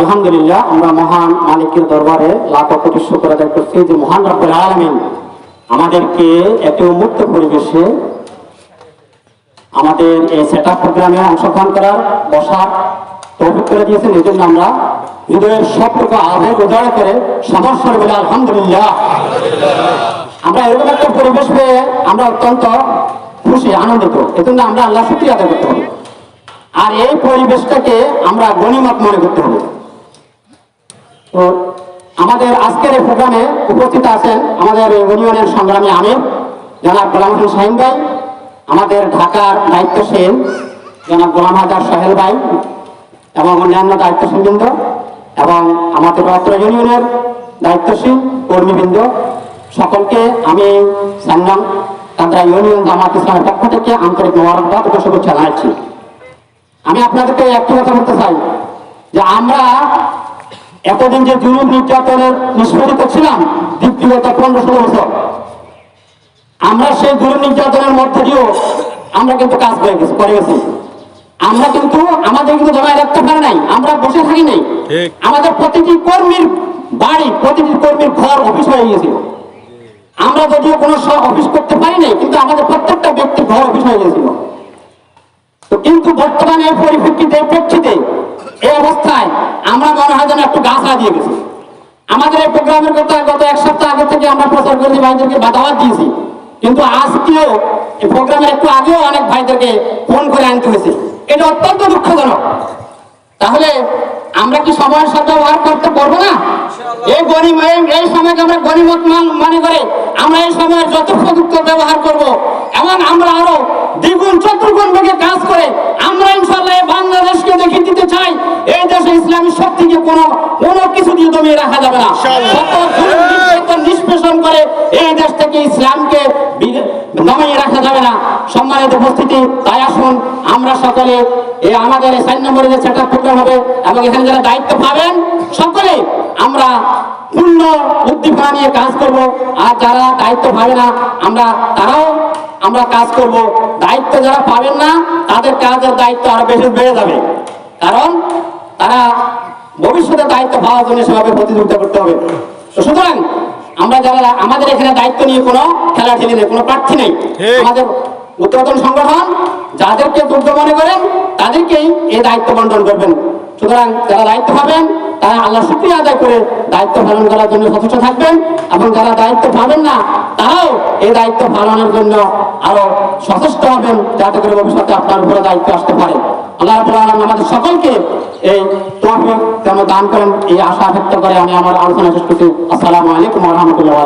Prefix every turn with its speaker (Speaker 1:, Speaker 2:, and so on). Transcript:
Speaker 1: আলহামদুলিল্লাহ, আমরা মহান মালিকের দরবারে লাখ কোটি শুকর আদায় করছি যে মহান রব্বুল আলামিন আমাদেরকে একটি উন্মুক্ত পরিবেশে আমাদের এই সেট প্রোগ্রামে অংশগ্রহণ করার বসার তৌফিক করে দিয়েছেন। এই জন্য আমরা হৃদয়ের সবটুকু আবেগ উদয় করে সমস্যার বলে আলহামদুলিল্লাহ। আমরা এরকম একটা পরিবেশ পেয়ে আমরা অত্যন্ত খুশি, আনন্দিত। এজন্য আমরা আল্লাহ শুক্রিয়া আদায় করতে হবে। আর এই পরিবেশটাকে আমরা গণিমত মনে করতে হবে। তো আমাদের আজকের এই প্রোগ্রামে উপস্থিত আছেন আমাদের ইউনিয়নের সংগ্রামী আমির, জনাব গোলাম হোসেন শাহিন ভাই, আমাদের ঢাকার দায়িত্বশীল জনাব গোলাম হাজার সোহেল ভাই এবং অন্যান্য দায়িত্বশীলবৃন্দ এবং আমাদের অত্র ইউনিয়নের দায়িত্বশীল কর্মীবৃন্দ। সকলকে আমি সান্নাম কান্দ্রা ইউনিয়ন জামাত ইসলামের পক্ষ থেকে আন্তরিক মোবারকবাদ ও শুভেচ্ছা জানাচ্ছি। আমি আপনাদেরকে একটি কথা বলতে চাই যে আমরা এতদিন যে জুলুম নির্যাতনের নিষ্পরিত ছিলাম দ্বিতীয়ত পনেরো ষোলো বছর। আমরা সেই জুলুম নির্যাতনের মধ্যে দিয়েও আমরা কিন্তু কাজ করে গেছি করে গেছি। আমরা কিন্তু আমাদের কিন্তু জমায় রাখতে পারে নাই আমরা বসে থাকি নাই। আমাদের প্রতিটি কর্মীর বাড়ি প্রতিটি কর্মীর ঘর অফিস হয়ে গিয়েছিল আমরা যদিও কোনো অফিস করতে পারি নাই কিন্তু আমাদের প্রত্যেকটা ব্যক্তির ঘর অফিস হয়ে গিয়েছিল তো কিন্তু বর্তমানে এই পরিপ্রেক্ষিতে প্রেক্ষিতে এই অবস্থায় আমরা মনে হয় যেন একটু গাছ দিয়ে গেছি। আমাদের এই প্রোগ্রামের কথা গত এক সপ্তাহ আগে থেকে আমরা প্রচার করেছি ভাইদেরকে বাধাবাদ দিয়েছি। কিন্তু আজকেও এই প্রোগ্রামের একটু আগেও অনেক ভাইদেরকে ফোন করে আনতে হয়েছে। এটা অত্যন্ত দুঃখজনক। তাহলে আমরা কি সময়ের সাথে ব্যবহার করতে পারব না? এই গরিব এই- সময়কে আমরা গরিমত মান- করে আমরা এই সময়ের যথোপযুক্ত ব্যবহার করব এবং আমরা আরও দ্বিগুণ চতুর্গুণ বেগে কাজ করে আমরা ইনশাল্লাহ এই বাংলাদেশকে দেখিয়ে দিতে চাই এই দেশে ইসলামী শক্তিকে কোনো কোনো দমিয়ে রাখা যাবে না। শত জুলুম নিষ্পেষণ করে এই দেশ থেকে ইসলামকে দমিয়ে রাখা যাবে না। সম্মানিত উপস্থিতি তাই আসুন আমরা সকলে এই আমাদের সাইন নম্বরে যে সেটা প্রোগ্রাম হবে এবং এখানে যারা দায়িত্ব পাবেন সকলে আমরা পূর্ণ উদ্দীপনা নিয়ে কাজ করব। আর যারা দায়িত্ব পাবে না আমরা তারাও আমরা কাজ করব। দায়িত্ব যারা পাবেন না তাদের কাজের দায়িত্ব আরও বেশি বেড়ে যাবে। কারণ তারা ভবিষ্যতে দায়িত্ব পাওয়ার জন্য সেভাবে প্রতিযোগিতা করতে হবে। তো সুতরাং আমরা যারা আমাদের এখানে দায়িত্ব নিয়ে কোনো খেলা ঠেলি নেই কোনো প্রার্থী নেই। আমাদের উত্তরতন সংগঠন যাদেরকে যোগ্য মনে করেন তাদেরকেই এই দায়িত্ব বন্টন করবেন। সুতরাং যারা দায়িত্ব পাবেন তারা আল্লাহ শুক্রিয়া আদায় করে দায়িত্ব পালন করার জন্য সচেষ্ট থাকবেন এবং যারা দায়িত্ব পাবেন না, তারাও এই দায়িত্ব পালনের জন্য আরও সচেষ্ট হবেন যাতে করে ভবিষ্যতে আপনার উপরে দায়িত্ব আসতে পারে। আল্লাহ আলামিন আমাদের সকলকে এই তোমাকে যেন দান করেন, এই আশা ব্যক্ত করে আমি আমার আলোচনা শেষ করছি। আসসালামু আলাইকুম রাহমাতুল্লাহি